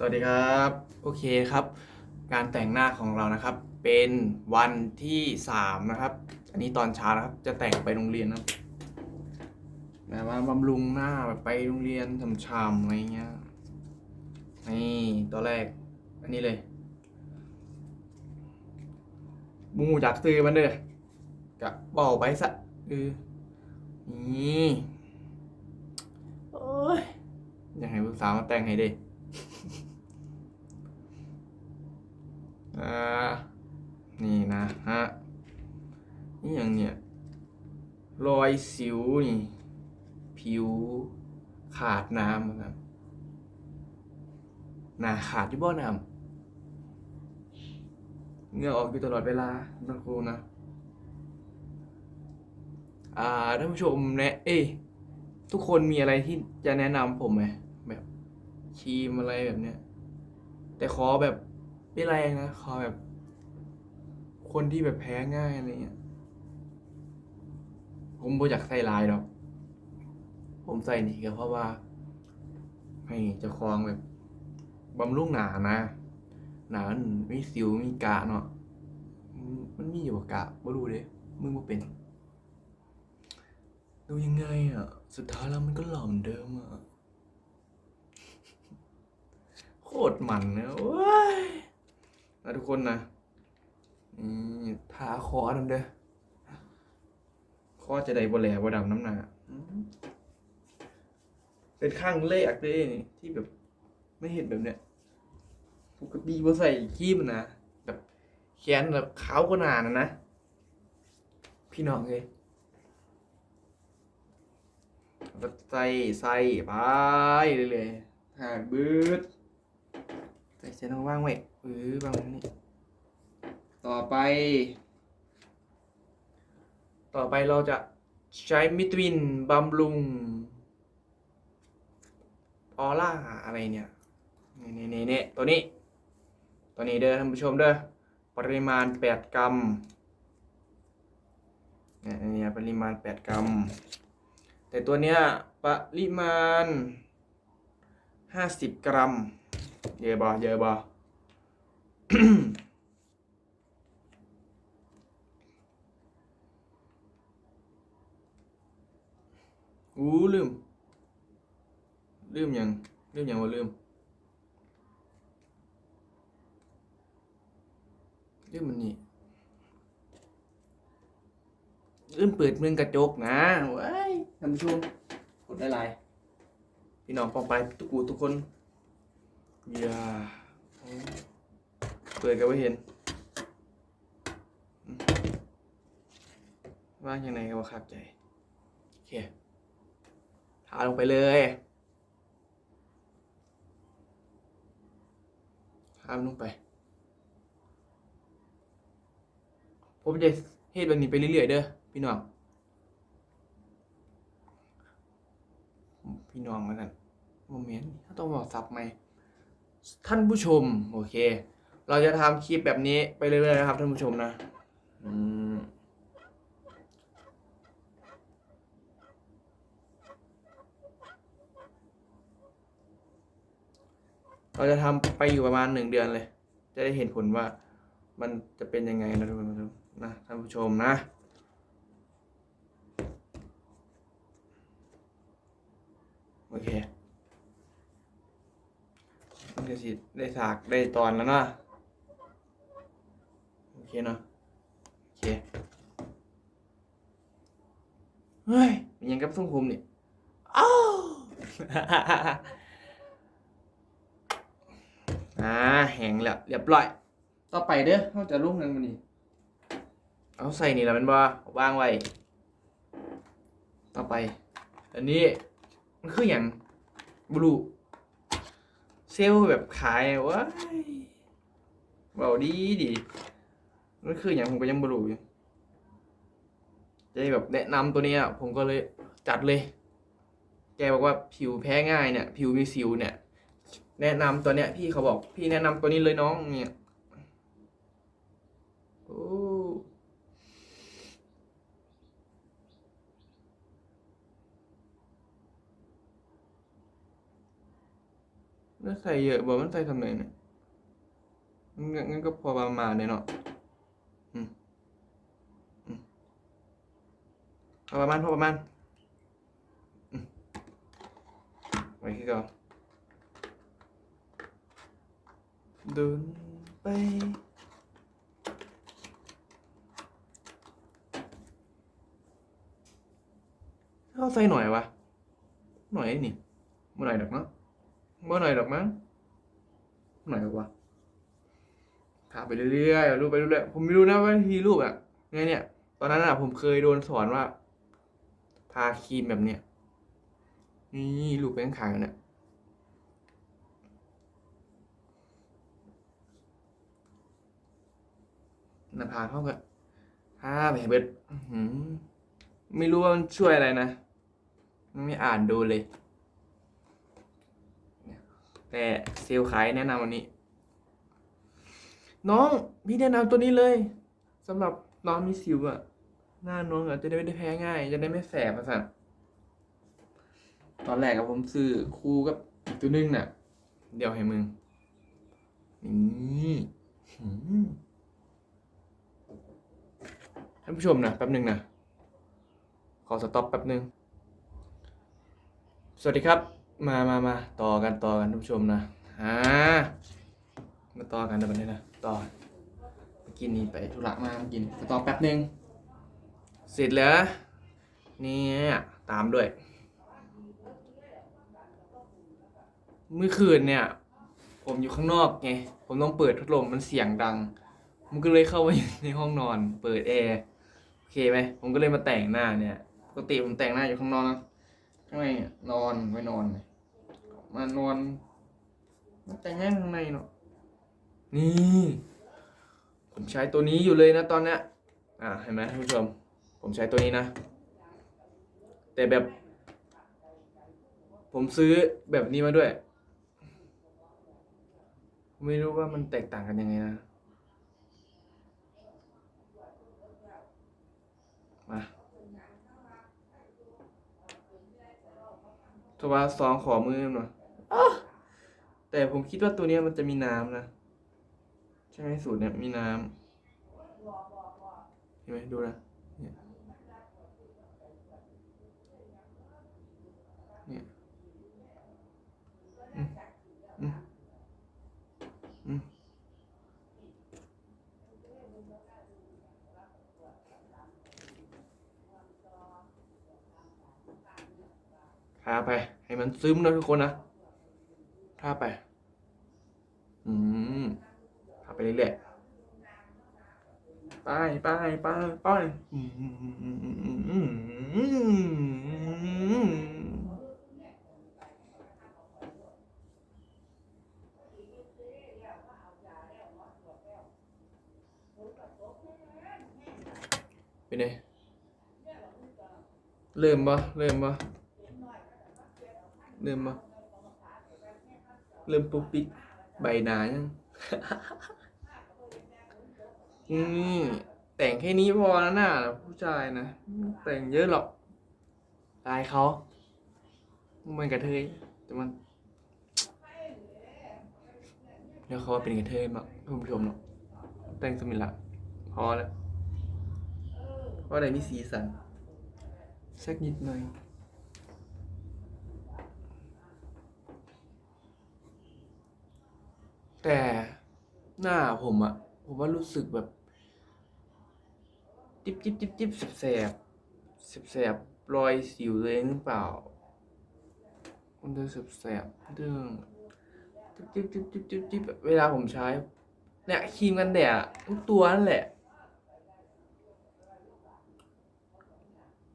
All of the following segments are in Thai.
สวัสดีครับ โอเคครับการแต่งหน้าของเรานะครับ เป็นวันที่สามนะครับ อันนี้ตอนเช้านะครับ จะแต่งไปโรงเรียนนะครับแบบว่าบำรุงหน้าแบบไปโรงเรียนช่ำๆอะไรเงี้ยนี่ตัวแรก อันนี้เลยบูจากซื้อมันเด้อกะบอกไปซะเออนี่โอ้ยอยากให้ลูกสาวมาแต่งให้เด้ อ่านี่นะฮะนี่อย่างเนี่ยรอยสิวนี่ผิวขาดน้ำนะครับหนาขาดที่บ่อน้ำเงื่อออกอยู่ตลอดเวลานะครูนะอ่าท่านผู้ชมแนะเอ้ยทุกคนมีอะไรที่จะแนะนำผมไหมแบบครีมอะไรแบบเนี้ยแต่ขอแบบ ไม่แรงนะขอแบบ คนที่แบบแพ้ง่ายอะไรเงี้ยผมบ่อยากใส่ลายหรอก ผมใส่นี่ก็เพราะว่า ให้เจะคลองแบบบำรุงหนานะ หนามันมีสิวมีกะเนาะมันมีอยู่บ่กะบ่รู้เด้มึงบ่เป็นดูยังไงอะ สุดท้ายแล้วมันก็หล่อเหมือนเดิมอะ โคตรมันนะโอ้ย นะทุกคนนะนี่ทาคอดำเด้อคอจะได้บ่แหลบ่ดำน้ำหนาเป็นข้างแรกเลยนี่ที่แบบ ไม่เห็นแบบเนี้ยปกติบ่ใส่ครีมนะแบบแขนแบบขาวกว่านานะนะพี่น้องเลยใส่ใส่ไปเรื่อยๆหาบืด ใส่เส้นว่างไว้เออวางไว้นี่ต่อไป ต่อไปเราจะใช้มิตวินบำรุงออร่าอะไรเนี่ยนี่นี่นี่นี่ตัวนี้ ตัวนี้เด้อท่านผู้ชมเด้อปริมาณ 8 กรัมเนี่ยเนี่ยปริมาณ 8 กรัม แต่ตัวเนี้ยปริมาณ 50 กรัม เยบ่เยบ่อู้ลืม ลืมยังลืมยังว่าลืมลืมมันนี่ลืมเปิดเมึงกระจกนะว้ายท่านผู้ชมกดได้หลายพี่น้องปองไปทุกกูทุกคน อย่าเปิดก็ไม่เห็น ว่าอย่างไรก็ว่าขับใจ โอเคทาลงไปเลยทาลงไป ผมจะเฮ็ดแบบนี้ไปเรื่อยๆเด้อพี่น้อง พี่น้องมากันโมเมนต์ถ้าต้องบอกซับไหม ท่านผู้ชม โอเค เราจะทำคลิปแบบนี้ไปเรื่อยๆนะครับ ท่านผู้ชมนะมเราจะทำไปอยู่ประมาณหนึ่งเดือนเลย จะได้เห็นผลว่ามันจะเป็นยังไงนะทุกคนนะท่านผู้ชมนะโอเค มันก็สิได้สากได้ตอนแล้วเนาะโอเคเนาะโอเคเฮ้ยมันยังกับทรงผมนี่อ้าวอ่าแห้งแล้วเรียบร้อย ต่อไปเด้อเขาจะลุ่มนั่นมันนี่เอาใส่นี่แล้วเป็นบ่วางไว้ ต่อไป อันนี้มันคืออย่างบลู ซลแบบขายว้ายเบาดีดีมันคืออย่างผมก็ยังบลูอยู่จะได้แบบแนะนำตัวเนี้ยผมก็เลยจัดเลย แกบอกว่าผิวแพ้ง่ายเนี่ย ผิวมีสิวเนี่ย แนะนำตัวเนี้ย พี่เขาบอก พี่แนะนำตัวนี้เลยน้องเนี่ยโอ้ แล้วใส่เยอะบอกมันใส่ทำไมเนี่ยงั้นงั้นก็พอประมาณเนี่ยเนาะอืมอืมพอประมาณพอประมาณไว้ที่ก่อนเดินไปเขาใส่หน่อยวะหน่อยนี่เมื่อไหร่ดอกเนาะ เมื่อไหร่ดอกมั้งเมื่อไหร่ดอกวะถามไปเรื่อยๆรูปไปเรื่อยๆผมไม่รู้นะว่าทีรูปอะไงเนี่ย ตอนนั้นอะผมเคยโดนสอนว่า ทาครีมแบบเนี้ยนี่รูปแป้งขางเนี่ยหน้าผากเขาก็ทาไปให้เบิดไม่รู้ว่ามันช่วยอะไรนะ ไม่อ่านดูเลย แต่เซลลขายแนะนำวันนี้ น้องพี่แนะนำตัวนี้เลยสำหรับน้องมีสิวอะหน้าน้องอะจะได้ไม่ได้แพ้ง่าย จะได้ไม่แสบอะสันตอนแรกกับผมซื้อคู่กับอีกตัวนึงน่ะ เดี๋ยวให้มึงนี่ท่านผู้ชมนะแป๊บหนึ่งนะ ขอสต็อปแป๊บหนึ่ง สวัสดีครับ มามามาต่อกันต่อกันท่านผู้ชมนะอ่ามาต่อกันเดี๋ยวนี้นะต่อเมื่อกี้นี้ไปธุระมาเมื่อกี้สต็อแป๊บหนึ่งเสร็จแล้วนี่ตามด้วยเมื่อคืนเนี่ย ผมอยู่ข้างนอกไง ผมต้องเปิดพัดลมมันเสียงดังผมก็เลยเข้าไปในห้องนอน เปิดแอร์โอเคไหมผมก็เลยมาแต่งหน้าเนี่ยปกติผมแต่งหน้าอยู่ข้างนอกนะข้างในเนี่ยนอนไม่นอนเลย มานอนมาแต่งหน้าข้างในเนาะนี่ ผมใช้ตัวนี้อยู่เลยนะตอนเนี้ยอ่าเห็นไหมท่านผู้ชม ผมใช้ตัวนี้นะ แต่แบบ ผมซื้อแบบนี้มาด้วย ไม่รู้ว่ามันแตกต่างกันยังไงนะมาโทว่าสองขอมือหน่อย แต่ผมคิดว่าตัวเนี้ยมันจะมีน้ำนะ ใช่ไหมสูตรเนี่ยมีน้ำเห็นไหมดูนะเนี่ยเนี่ยอืมอืมอืมทาไป ให้มันซึมนะทุกคนนะ ทาไป อืมทาไปเรื่อยๆไปไปไปไปอืมอืมอืมอืมอืมอืมอืมเป็นเริ่มบ่เริ่มบ่เริ่มบ่ เริ่มปุ๊บปิ๊กใบหนายังอืมแต่งแค่นี้พอแล้วน่ะผู้ชายนะ แต่งเยอะหรอกตายเขามันกระเทยแต่มันเดี๋ยวเขาเป็นกระเทยมากท่านผู้ชมเนาะแต่งสมิละพอแล้วเพราอะไรมีสีสันสักนิดหน่อย แต่ หน้าผมอะผมว่ารู้สึกแบบ จิบจิบจิบจิบแสบแสบแสบสบรอยสิวเองหรือเปล่า มันจะแสบแสบเรื่องจิบจิบจิบจิบจิบจิบเวลาผมใช้ เนี่ยครีมกันแดดทุกตัวนั่นแหละ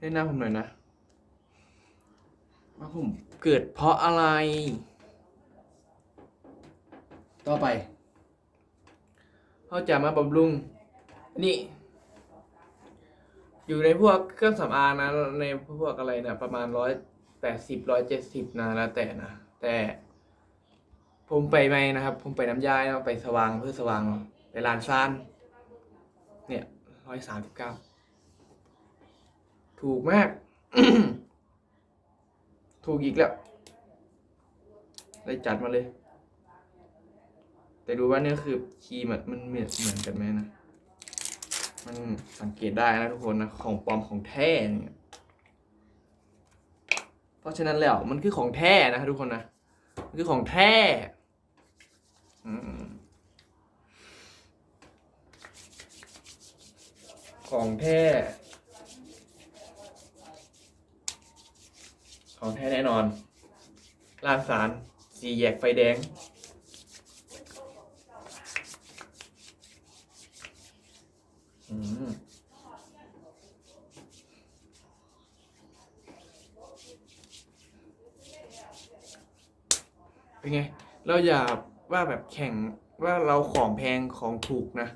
แนะนำผมหน่อยนะว่าผมเกิดเพราะอะไร ต่อไป เขาจะมาบำรุงนี่ อยู่ในพวกเครื่องสำอางนะ ในพวกอะไรนะ ประมาณร้อยแปดสิบร้อยเจ็ดสิบนะแล้วแต่นะ แต่ ผมไปไหมนะครับ ผมไปน้ำยานะไปสว่างเพื่อสว่างไปลานซาน เนี่ยร้อยสามสิบเก้าถูกมาก ถูกอีกแล้วเลยจัดมาเลย แต่ดูว่าเนี่ยคือครีมอะมันเหมือนเหมือนกันไหมนะ มันสังเกตได้นะทุกคนนะ ของปลอมของแท้เนี่ยเพราะฉะนั้นแล้วมันคือของแท้นะทุกคนนะ มันคือของแท้ของแท้ ของแท้แน่นอนลางสาร สีแยกไฟแดง อืม เป็นไง เราอย่าว่าแบบแข่งว่าเราของแพงของถูกนะ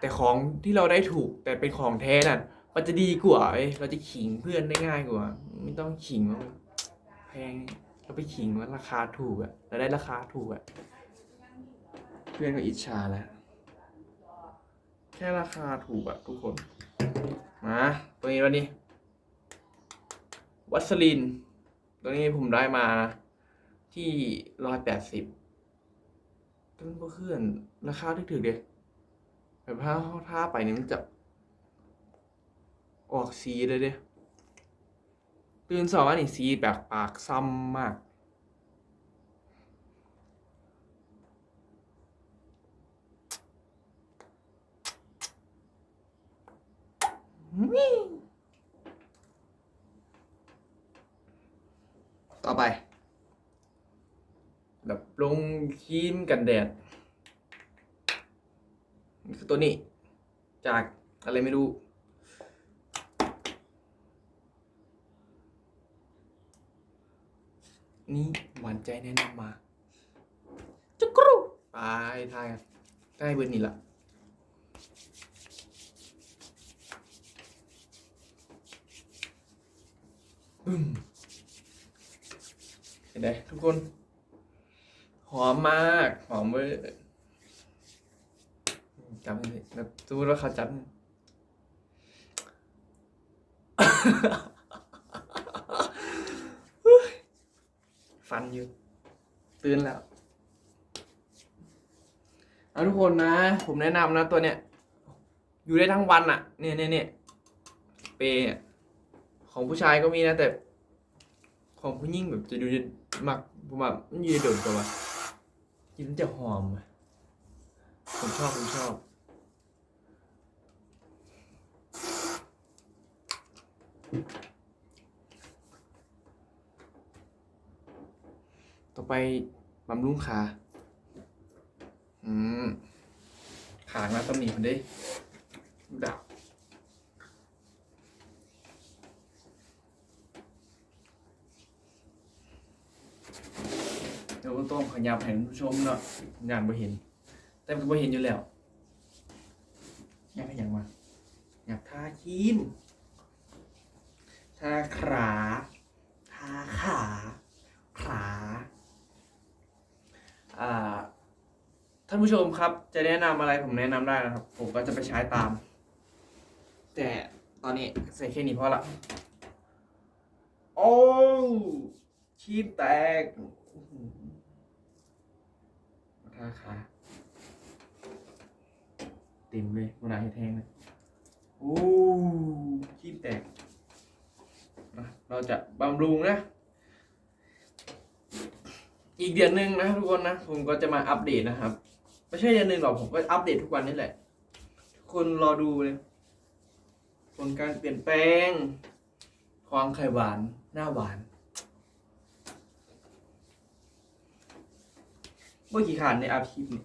แต่ของที่เราได้ถูกแต่เป็นของแท้น่ะ มันจะดีกว่าเอ้เราจะขิงเพื่อนได้ง่ายกว่า ไม่ต้องขิงว่าแพงเราไปขิงว่าราคาถูกอะเราได้ราคาถูกอะเพื่อนก็อิจฉาแล้ว แค่ราคาถูกอะทุกคน มาตัวนี้วันนี้ วัสลิน ตัวนี้ผมได้มา ที่ร้อยแปดสิบต้นก็เคลื่อนราคาถึกๆเดียแบบถ้าเขาท่าไปเนี่ยมันจะ ออกสีเลยเด้ตื่นสองอันนี้สีแบบปากซ้ำมากต่อไป ลงครีมกันแดดคือตัวนี้ จากอะไรไม่รู้ นี่หวานใจแนะนำมา จุกรูไปทายกันใกล้เบอร์นี่ละบึ้มเห็นไหมทุกคน หอมมาก หอมเวอร์จำเลยแบบสมมติว่าเขาจับฟันอยู่ ตื่นแล้ว เอาทุกคนนะ ผมแนะนำนะตัวเนี้ย อยู่ได้ทั้งวันอะเนี่ยเนี่ยเนี่ยเปย์ของผู้ชายก็มีนะแต่ ของผู้หญิงแบบจะดูจะมักผมว่ามันยืดโดดกว่า กินแล้วจะหอม ผมชอบ ผมชอบ ต่อไปบำรุงขา อืม ขาหน้าตำหนิมันด้ดูดาวเดี๋ยวต้องขยับให้ท่นผู้ชมเนาะงานบ่เห็น แต่มันก็บ่เห็นอยู่แล้วอยากให้ยังวะอยากทาครีมทาขาทาขาขาอ่าท่านผู้ชมครับ จะแนะนำอะไรผมแนะนำได้นะครับ ผมก็จะไปใช้ตาม แต่ตอนนี้ใส่แค่นี้พอละโอ้ ชีพแตกอื้อหือมาทาขาเต็มเลยเวลาให้แทงเลยโอ้ชีพแตกนะเราจะบำรุงนะอีกเดือนหนึ่งนะทุกคนนะผมก็จะมาอัปเดตนะครับไม่ใช่เดือนหนึ่งหรอกผมก็อัปเดตทุกวันนี่แหละทุกคนรอดูเลยผลการเปลี่ยนแปลงความไข่หวานหน้าหวาน เมื่อกี่ขานในอาคลิปเนี่ย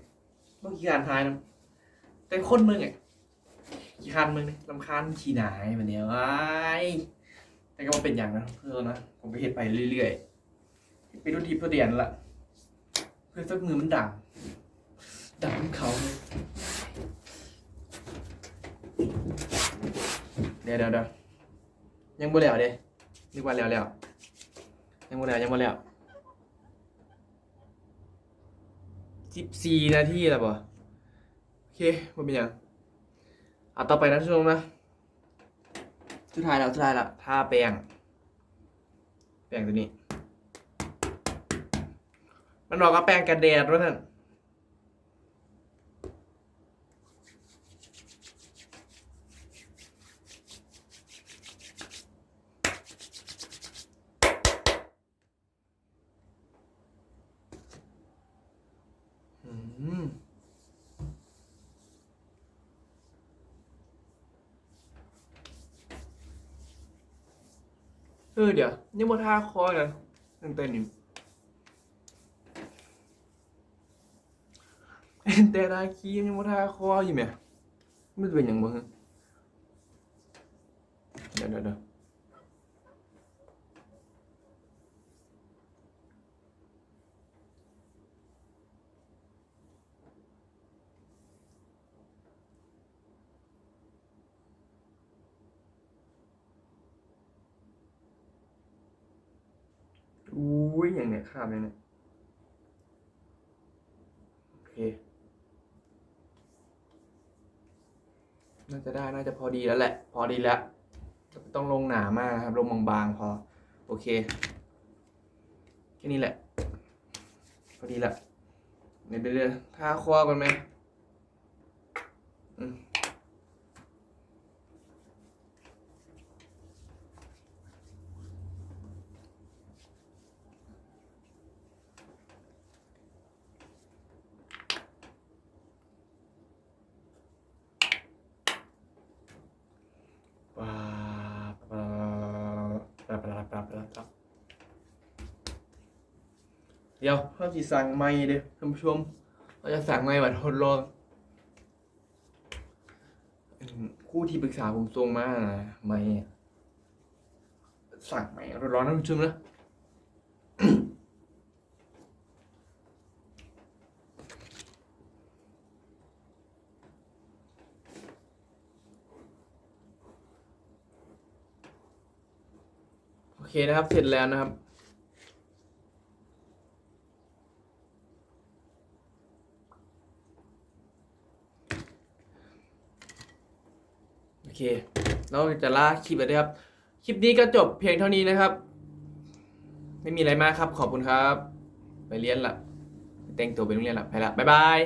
เมื่อกี่ขานทายนะแต่คนมึงอะกี่ขานมึงเนี่ยลำคาญขี่หนายแบบเนี้ยว้าแต่ก็มาเป็นอย่างนะเพื่อนนะผมไปเห็ดไปเรื่อยๆไปดูทีประเดียนละเพื่อสักมือมันดังดังเหมือนเขาเลยเดี๋ยวเดี๋ยวเดี๋ยวยังบ่แล้วเด้นึกว่าแล้วแล้วยังบ่แล้วยังบ่แล้ว สิบสี่นาทีแล้วบ่โอเคบ่เป็นหยังอะต่อไปนะทุกคนนะสุดท้ายแล้วสุดท้ายละทาแปรงแปรงตัวนี้ มันบอกว่าแปรงกันแดดว่าท่าน เออเดี๋ยวนี่มาท่าคอกันตั้งแต่นี่แต่ตาคีนี่มาท่าคออยู่ไหมมันเป็นอย่างบ่ฮะเดี๋ยวเดี๋ยว อุ้ยอย่างเนี้ยข้ามเลยเนี่ยโอเคน่าจะได้น่าจะพอดีแล้วแหละ พอดีแล้วจะต้องลงหนามากครับ ลงบางๆพอ โอเคแค่นี้แหละ พอดีละเดี๋ยวเดี๋ยวเดี๋ยวท่าคว้ากันไหมอืมว้าวปลาปลาปลาปลาปลาปลา เดี๋ยวเขาจะสั่งไม้เด้อท่านผู้ชมเราจะสั่งไม้บัตรทดลองคู่ที่ปรึกษาผมส่งมานะไม้อะสั่งไม้ร้อนๆท่านผู้ชมนะโอเคนะครับ เสร็จแล้วนะครับ เค เราจะลาคลิปไปด้วยครับ คลิปนี้ก็จบเพียงเท่านี้นะครับ ไม่มีอะไรมากครับ ขอบคุณครับ ไปเรียนละแต่งตัวไปโรงเรียนละไปละบ๊ายบาย